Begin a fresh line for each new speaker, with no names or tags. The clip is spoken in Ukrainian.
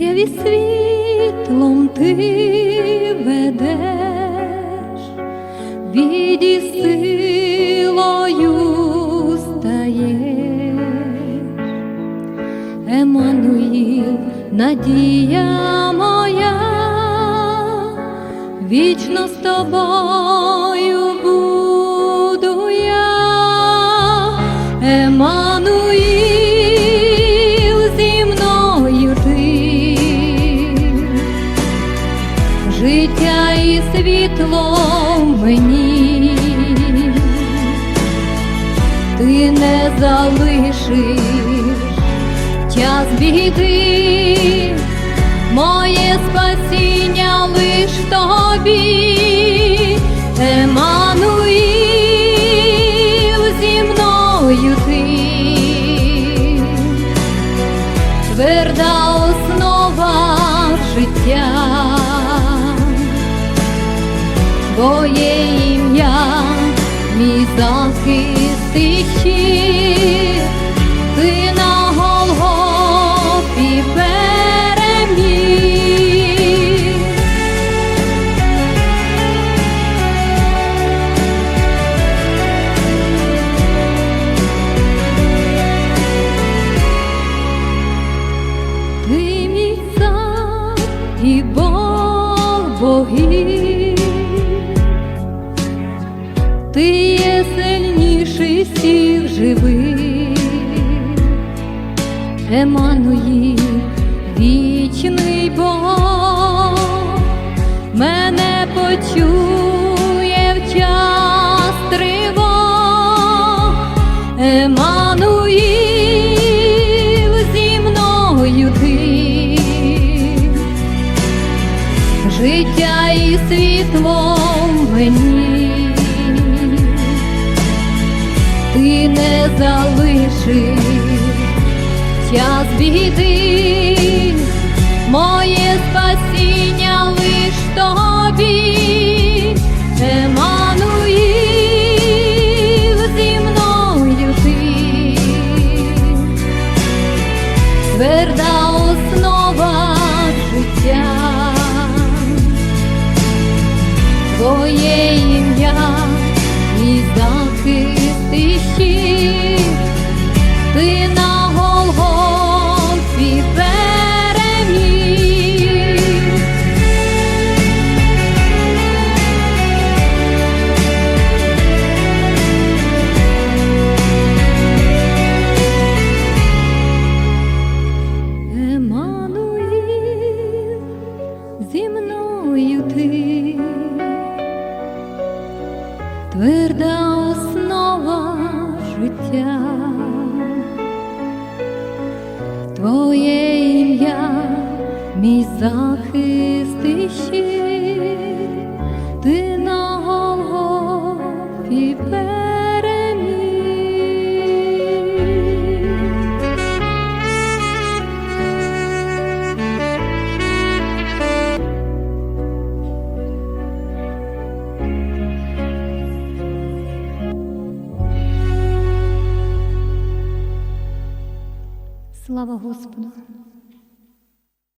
і світлом ти ведеш, віді силою стаєш, Еммануїл, надія моя, вічно з тобою буду я, Еммануїл, життя і світло мені, ти не залишиш час біди, моє спасіння лиш тобі, Твоє ім'я, мій захист і щит, ти на Голгофі переміг. Ти мій цар і Бог богів, ти є сильніший всіх живих, Еммануїл, вічний Бог, мене почує в час тривог, Еммануїл, зі мною ти, життя і світло мені, ти не залишиш. Час біди, моє спасіння лиш тобі, Еммануїл, зі мною ти, тверда основа життя, твоє ім'я, мною ти, тверда основа життя, Твоє ім'я, мій захист і щит, ти на Голгофі переміг. Слава Господу!